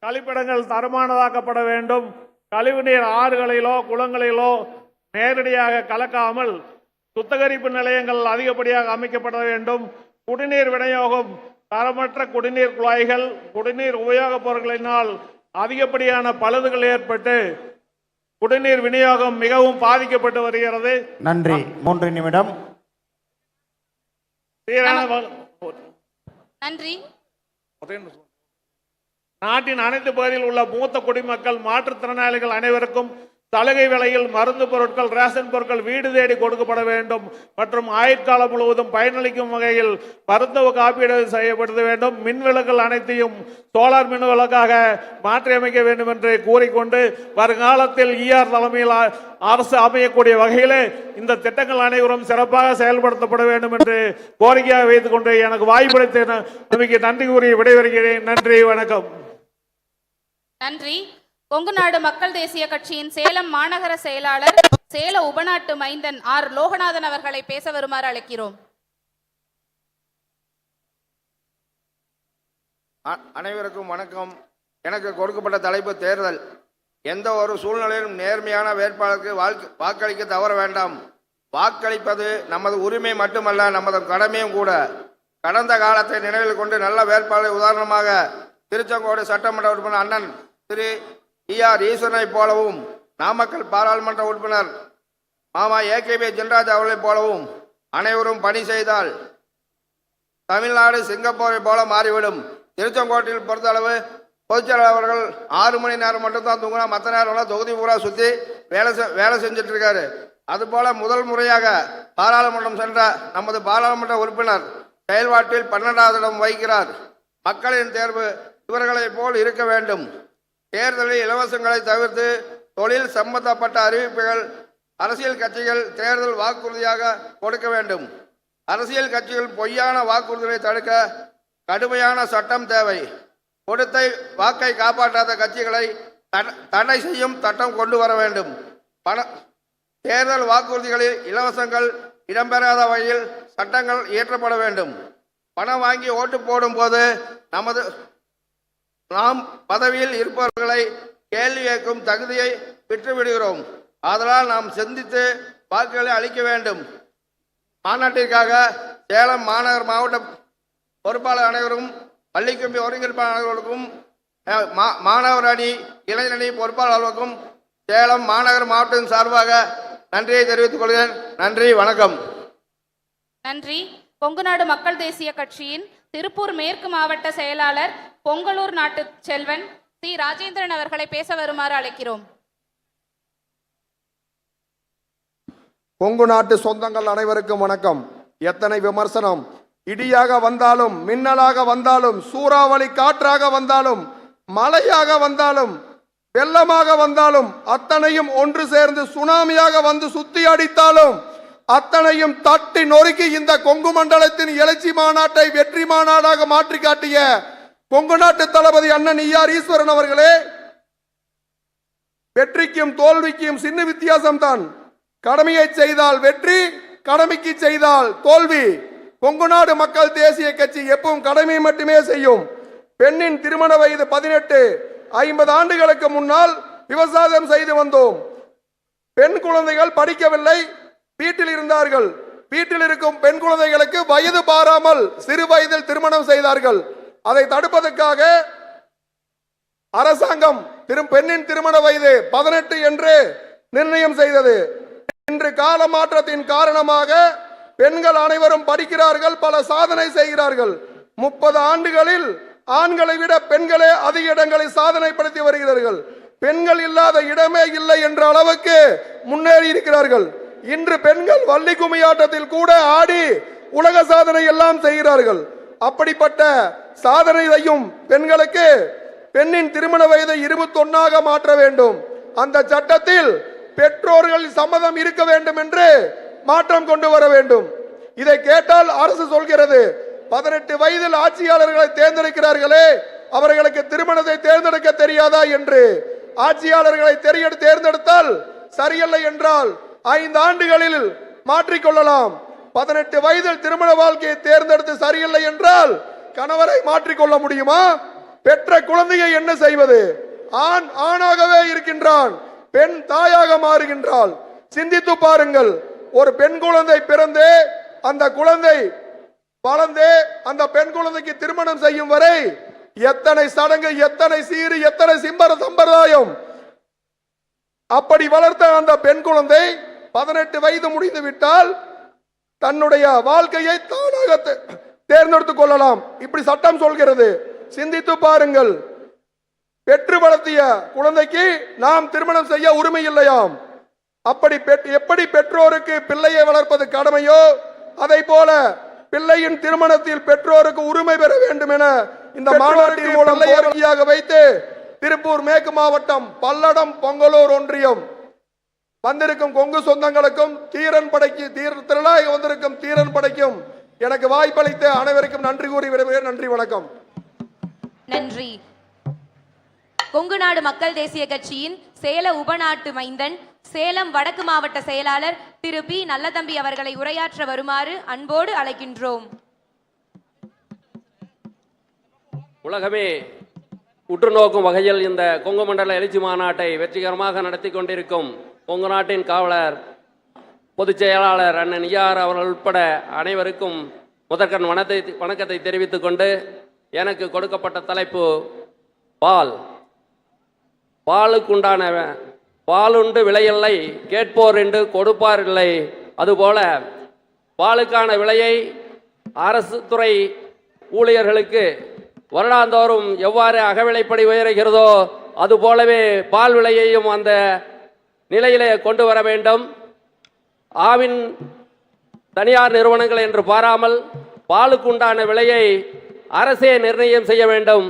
கழிப்பிடங்கள் தரமானதாக்கப்பட வேண்டும். கழிவுநீர் ஆறுகளிலோ குளங்களிலோ நேரடியாக கலக்காமல் சுத்திகரிப்பு நிலையங்கள் அதிகப்படியாக அமைக்கப்பட வேண்டும். குடிநீர் விநியோகம் தரமற்ற குடிநீர் குழாய்கள் குடிநீர் உபயோகப் பொருட்களினால் அதிகப்படியான பழுதுகள் ஏற்பட்டு குடிநீர் விநியோகம் மிகவும் பாதிக்கப்பட்டு வருகிறது. நன்றி. மூன்று நிமிடம். நன்றி. நாட்டின் அனைத்து பகுதியில் உள்ள மூத்த குடிமக்கள் மாற்றுத்திறனாளிகள் அனைவருக்கும் சலுகை விலையில் மருந்து பொருட்கள் ரேஷன் பொருட்கள் வீடு தேடி கொடுக்கப்பட வேண்டும். மற்றும் ஆயுட்காலம் முழுவதும் பயனளிக்கும் வகையில் மருத்துவ காப்பீடு செய்யப்படுத்த வேண்டும். மின் விளக்குகள் அனைத்தையும் சோலார் மின் விளக்காக மாற்றியமைக்க வேண்டும் என்று கூறிக்கொண்டு வருங்காலத்தில் ஈஆர் தலைமையில் அரசு அமையக்கூடிய வகையில் இந்த திட்டங்கள் அனைவரும் சிறப்பாக செயல்படுத்தப்பட வேண்டும் என்று கோரிக்கையாக வைத்துக் கொண்டு எனக்கு வாய்ப்பளித்த நம்பிக்கை நன்றி கூறி விடைபெறுகிறேன். நன்றி வணக்கம். நன்றி. கொங்கு நாடு மக்கள் தேசிய கட்சியின் சேலம் மாநகர செயலாளர் சேல உபநாட்டு மைந்தன் ஆர். லோகநாதன் அவர்களை பேச வருமாறு அழைக்கிறோம். அ- அனைவருக்கும் வணக்கம். எனக்கு கொடுக்கப்பட்ட தலைப்பு தேர்தல். எந்த ஒரு சூழ்நிலையிலும் நேர்மையான வேட்பாளருக்கு வாக்களிக்க தவற வேண்டாம். வாக்களிப்பது நமது உரிமை மட்டுமல்ல நமது கடமையும் கூட. கடந்த காலத்தை நினைவில் கொண்டு நல்ல வேட்பாளரை உதாரணமாக திருச்செங்கோடு சட்டமன்ற உறுப்பினர் அண்ணன் திரு டி ஆர் ஈஸ்வரனை போலவும் நாமக்கல் பாராளுமன்ற உறுப்பினர் மாமா ஏகேபி ஜென்ராஜ் அவர்களைப் போலவும் அனைவரும் பணி செய்தால் தமிழ்நாடு சிங்கப்பூரை போல மாறிவிடும். திருச்செங்கோட்டையில் பொறுத்தளவு பொதுச்செயலாளர் அவர்கள் ஆறு மணி நேரம் மட்டும்தான் தூங்கினா மற்ற நேரம்லாம் தொகுதி பூரா சுற்றி வேலை செ- வேலை செஞ்சுட்டு இருக்காரு அதுபோல முதல் முறையாக பாராளுமன்றம் சென்ற நமது பாராளுமன்ற உறுப்பினர் செயல்பாட்டில் பன்னெண்டாவது இடம் வகிக்கிறார். மக்களின் தேர்வு இவர்களைப் போல் இருக்க வேண்டும். தேர்தலில் இலவசங்களை தவிர்த்து தொழில் சம்பந்தப்பட்ட அறிவிப்புகள் அரசியல் கட்சிகள் தேர்தல் வாக்குறுதியாக கொடுக்க வேண்டும். அரசியல் கட்சிகள் பொய்யான வாக்குறுதிகளை தடுக்க கடுமையான சட்டம் தேவை. கொடுத்த வாக்கை காப்பாற்றாத கட்சிகளை தட- தடை செய்யும் சட்டம் கொண்டு வர வேண்டும். பண தேர்தல் வாக்குறுதிகளில் இலவசங்கள் இடம்பெறாத வகையில் சட்டங்கள் இயற்றப்பட வேண்டும். பணம் வாங்கி ஓட்டு போடும்போது நமது நாம் பதவியில் இருப்பவர்களை கேள்வி கேட்கும் தகுதியை பெற்றுவிடுகிறோம். ஆதலால் நாம் சிந்தித்து வாக்குகளை அளிக்க வேண்டும். மாநாட்டிற்காக சேலம் மாநகர் மாவட்ட பொறுப்பாளர் அனைவரும் பள்ளிக்கும்பி ஒருங்கிணைப்பாளர்களுக்கும் மா- மாணவர் அணி இளைஞர் அணி பொறுப்பாளர்களுக்கும் சேலம் மாநகர் மாவட்டத்தின் சார்பாக நன்றியை தெரிவித்துக் கொள்கிறேன். நன்றி வணக்கம். நன்றி. கொங்குநாடு மக்கள் தேசிய கட்சியின் திருப்பூர் மேற்கு மாவட்ட செயலாளர் பொங்கலூர் நாட்டு செல்வன் சி. ராஜேந்திரன் அவர்களை பேச வருமாறு அழைக்கிறோம். கொங்கு நாட்டு சொந்தங்கள் அனைவருக்கும் வணக்கம். எத்தனை விமர்சனம். இடியாக வந்தாலும் மின்னலாக வந்தாலும் சூறாவளி காற்றாக வந்தாலும் மழையாக வந்தாலும் வெள்ளமாக வந்தாலும் அத்தனையும் ஒன்று சேர்ந்து சுனாமியாக வந்து சுத்தி அடித்தாலும் அத்தனையும் தட்டி நொறுக்கி இந்த கொங்கு மண்டலத்தின் எழுச்சி மாநாட்டை வெற்றி மாநாடாக மாற்றி காட்டிய கொங்கு நாட்டு தளபதி அண்ணன் ஈஆர் ஈஸ்வரன் அவர்களே வெற்றிக்கும் தோல்விக்கும் சின்ன வித்தியாசம்தான். கடமையை செய்தால் வெற்றி கடமைக்கு செய்தால் தோல்வி. கொங்கு நாடு மக்கள் தேசிய கட்சி எப்பவும் கடமை மட்டுமே செய்யும். பெண்ணின் திருமண வயது பதினெட்டு ஐம்பது ஆண்டுகளுக்கு முன்னால் விவசாயம் செய்து வந்தோம். பெண் குழந்தைகள் படிக்கவில்லை வீட்டில் இருந்தார்கள். வீட்டில் இருக்கும் பெண் குழந்தைகளுக்கு வயது பாராமல் சிறு வயதில் திருமணம் செய்தார்கள். அதை தடுப்பதற்காக அரசாங்கம் திரும் பெண்ணின் திருமண வயது பதினெட்டு என்று நிர்ணயம் செய்தது. இன்று கால மாற்றத்தின் காரணமாக பெண்கள் அனைவரும் படிக்கிறார்கள் பல சாதனை செய்கிறார்கள். முப்பது ஆண்டுகளில் ஆண்களை விட பெண்களே அதிக இடங்களை சாதனைப்படுத்தி வருகிறார்கள். பெண்கள் இல்லாத இடமே இல்லை என்ற அளவுக்கு முன்னேறி இருக்கிறார்கள். இன்று பெண்கள் வள்ளி கும்மியாட்டத்தில் கூட ஆடி உலக சாதனை எல்லாம் செய்கிறார்கள். அப்படிப்பட்ட சாதனை செய்யும் பெண்களுக்கு பெண்ணின் திருமண வயதை இருபத்தொன்னாக மாற்ற வேண்டும். அந்த சட்டத்தில் பெற்றோர்கள் சம்மதம் இருக்க வேண்டும் என்று மாற்றம் கொண்டு வர வேண்டும். இதை கேட்டால் அரசு சொல்கிறது பதினெட்டு வயதில் ஆட்சியாளர்களை தேர்ந்தெடுக்கிறார்களே அவர்களுக்கு திருமணத்தை தேர்ந்தெடுக்க தெரியாதா என்று. ஆட்சியாளர்களை தெரிய தேர்ந்தெடுத்தால் சரியல்ல என்றால் ஐந்து ஆண்டுகளில் மாற்றிக்கொள்ளலாம். பதினெட்டு வயதில் திருமண வாழ்க்கையை தேர்ந்தெடுத்து சரியில்லை என்றால் கணவரை மாற்றிக்கொள்ள முடியுமா? பெற்ற குழந்தையை என்ன செய்வது? ஆண் ஆணாகவே இருக்கின்றான் பெண் தாயாக மாறுகின்றாள். சிந்தித்து பாருங்கள் ஒரு பெண் குழந்தை பிறந்து அந்த குழந்தை வளர்ந்து அந்த பெண் குழந்தைக்கு திருமணம் செய்யும் வரை எத்தனை சடங்கு எத்தனை சீறு எத்தனை சிம்பர சம்பிரதாயம்? அப்படி வளர்த்த அந்த பெண் குழந்தை பதினெட்டு வயது முடிந்து விட்டால் தன்னுடைய வாழ்க்கையை தானாக தேர்ந்தெடுத்துக் கொள்ளலாம். இப்படி சட்டம் சொல்கிறது. சிந்தித்து பாருங்கள். பெற்று வளர்த்திய குழந்தைக்கு நாம் திருமணம் செய்ய உரிமை இல்லையாம். அப்படி எப்படி பெற்றோருக்கு பிள்ளையை வளர்ப்பது கடமையோ அதை போல பிள்ளையின் திருமணத்தில் பெற்றோருக்கு உரிமை பெற வேண்டும் என இந்த மாநாட்டின் மூலம் வைத்து திருப்பூர் மேற்கு மாவட்டம் பல்லடம் பொங்கலூர் ஒன்றியம் வந்திருக்கும் கொங்கு சொந்தங்களுக்கும் தீரன் படைக்கு தீர திரளாக வந்திருக்கும் தீரன் படைக்கும் எனக்கு வாய்ப்பளித்த அனைவருக்கும் நன்றி கூறி விடைபெறுகிறேன். நன்றி வணக்கம். நன்றி. கொங்கு நாடு மக்கள் தேசிய கட்சியின் சேல உபநாட்டு மைந்தன் சேலம் வடக்கு மாவட்ட செயலாளர் திரு பி. நல்லதம்பி அவர்களை உரையாற்ற வருமாறு அன்போடு அழைக்கின்றோம். உலகமே உற்று நோக்கும் வகையில் இந்த கொங்கு மண்டல எழுச்சி மாநாட்டை வெற்றிகரமாக நடத்தி கொண்டிருக்கும் கொங்கு நாட்டின் காவலர் பொதுச் செயலாளர் அண்ணன் ஐயார் அவர்கள் உட்பட அனைவருக்கும் முதற்கண் வணத்தை வணக்கத்தை தெரிவித்துக் கொண்டு எனக்கு கொடுக்கப்பட்ட தலைப்பு பால். பாலுக்குண்டான பாலுண்டு விலையில்லை கேட்போர் என்று கொடுப்பார் இல்லை. அதுபோல பாலுக்கான விலையை அரசு துறை ஊழியர்களுக்கு வருடாந்தோறும் எவ்வாறு அகவிலைப்படி உயர்கிறதோ அதுபோலவே பால் விலையையும் அந்த நிலையிலே கொண்டு வர வேண்டும். ஆவின் தனியார் நிறுவனங்கள் என்று பாராமல் பாலுக்குண்டான விலையை அரசே நிர்ணயம் செய்ய வேண்டும்.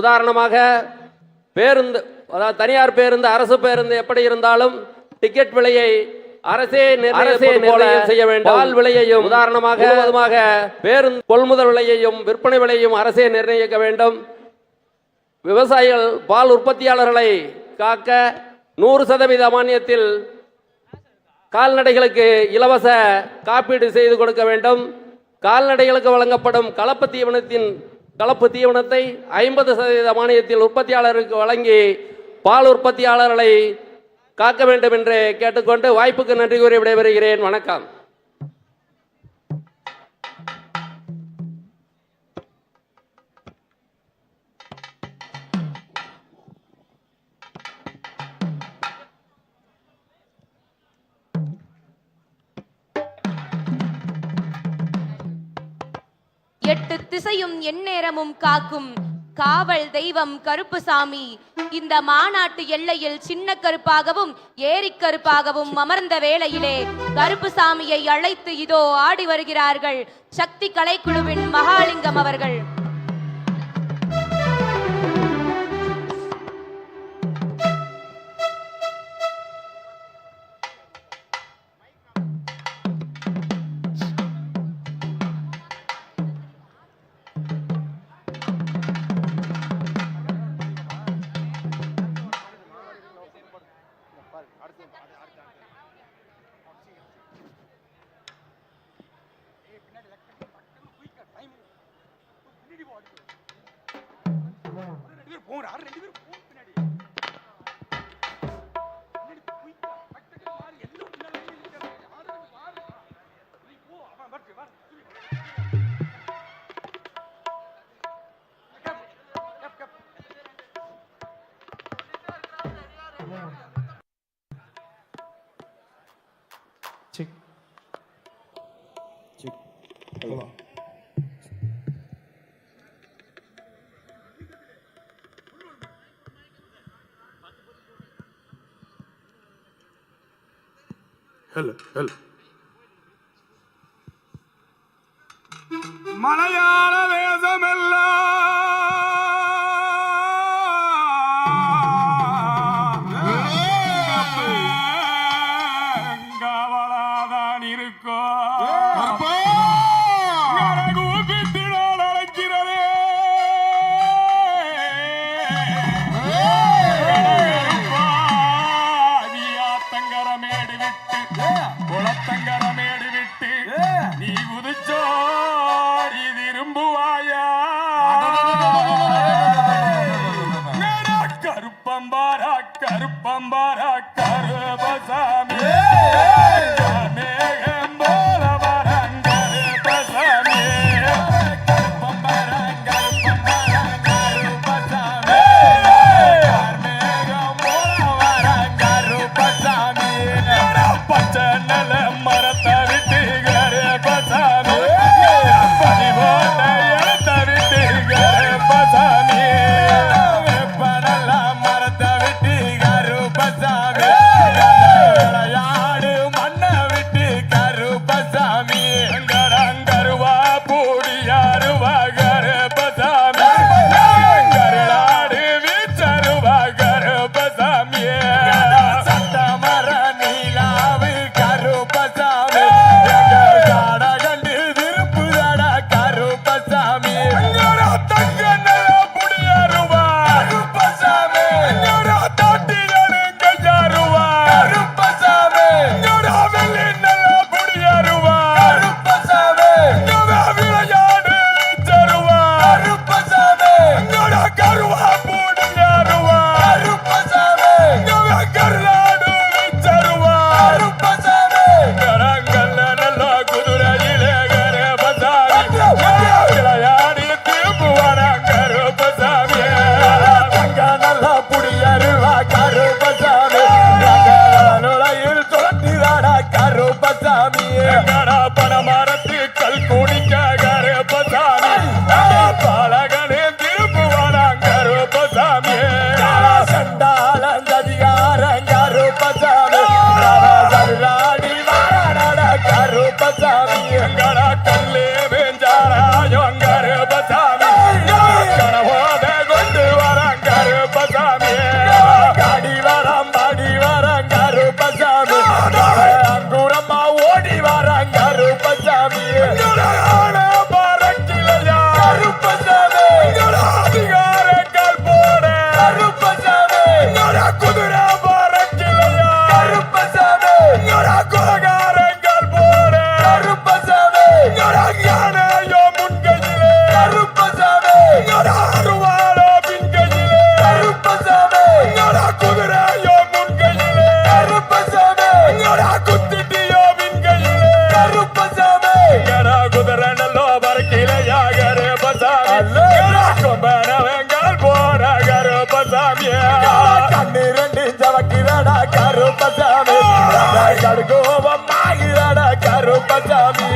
உதாரணமாக பேருந்து அதாவது தனியார் பேருந்து அரசு பேருந்து எப்படி இருந்தாலும் டிக்கெட் விலையை அரசே அரசே நிர்ணயம் செய்ய வேண்டும். பால் விலையையும் உதாரணமாக முழுவதுமாக பேருந்து கொள்முதல் விலையையும் விற்பனை விலையையும் அரசே நிர்ணயிக்க வேண்டும். விவசாயிகள் பால் உற்பத்தியாளர்களை காக்க நூறு சதவீத மானியத்தில் கால்நடைகளுக்கு இலவச காப்பீடு செய்து கொடுக்க வேண்டும். கால்நடைகளுக்கு வழங்கப்படும் கலப்பு தீவனத்தின் கலப்பு தீவனத்தை ஐம்பது சதவீத மானியத்தில் உற்பத்தியாளருக்கு வழங்கி பால் உற்பத்தியாளர்களை காக்க வேண்டும் என்று கேட்டுக்கொண்டு வாய்ப்புக்கு நன்றி கூறி விடைபெறுகிறேன். வணக்கம். எட்டு எந்நேரமும் காக்கும். காவல் தெய்வம் கருப்புசாமி இந்த மாநாட்டு எல்லையில் சின்ன கருப்பாகவும் ஏரிக்கருப்பாகவும் அமர்ந்த வேளையிலே கருப்புசாமியை அழைத்து இதோ ஆடி வருகிறார்கள். சக்தி கலைக்குழுவின் மகாலிங்கம் அவர்கள். மலையாள தேசமெல்லாம் குளத்தங்கரமேடு விட்டு நீ குதிச்சோடி ಹಂಗ ಯಾರು ಬಚಾಮಿ